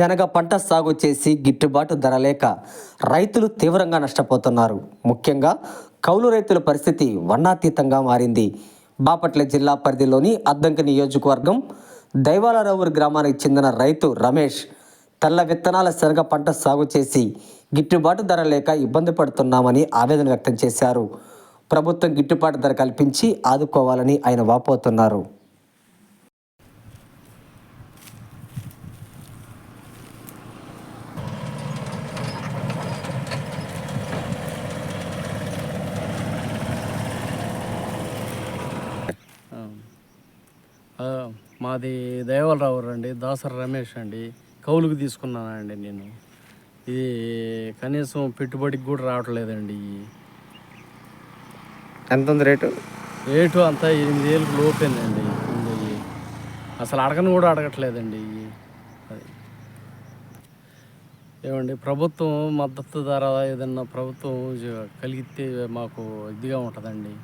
శనగ పంట సాగు చేసి గిట్టుబాటు ధర లేక రైతులు తీవ్రంగా నష్టపోతున్నారు. ముఖ్యంగా కౌలు రైతుల పరిస్థితి వర్ణాతీతంగా మారింది. బాపట్ల జిల్లా పరిధిలోని అద్దంకి నియోజకవర్గం దైవాలరావురు గ్రామానికి చెందిన రైతు రమేష్ తెల్ల విత్తనాల శనగ పంట సాగు చేసి గిట్టుబాటు ధర లేక ఇబ్బంది పడుతున్నామని ఆవేదన వ్యక్తం చేశారు. ప్రభుత్వం గిట్టుబాటు ధర కల్పించి ఆదుకోవాలని ఆయన వాపోతున్నారు. మాది దయవలరావు అండి దాసరి రమేష్ అండి. కౌలుకు తీసుకున్నానండి నేను. ఇది కనీసం పెట్టుబడికి కూడా రావట్లేదండి ఎంత ఉంది రేటు? రేటు అంతా ఎనిమిది ఏళ్ళకి లోపేనండి. అసలు అడగను కూడా అడగట్లేదండి. అది. ఏమండి ప్రభుత్వం మద్దతు ధర ఏదన్నా ప్రభుత్వం కలిగితే మాకు ఇదిగా ఉంటుందండి.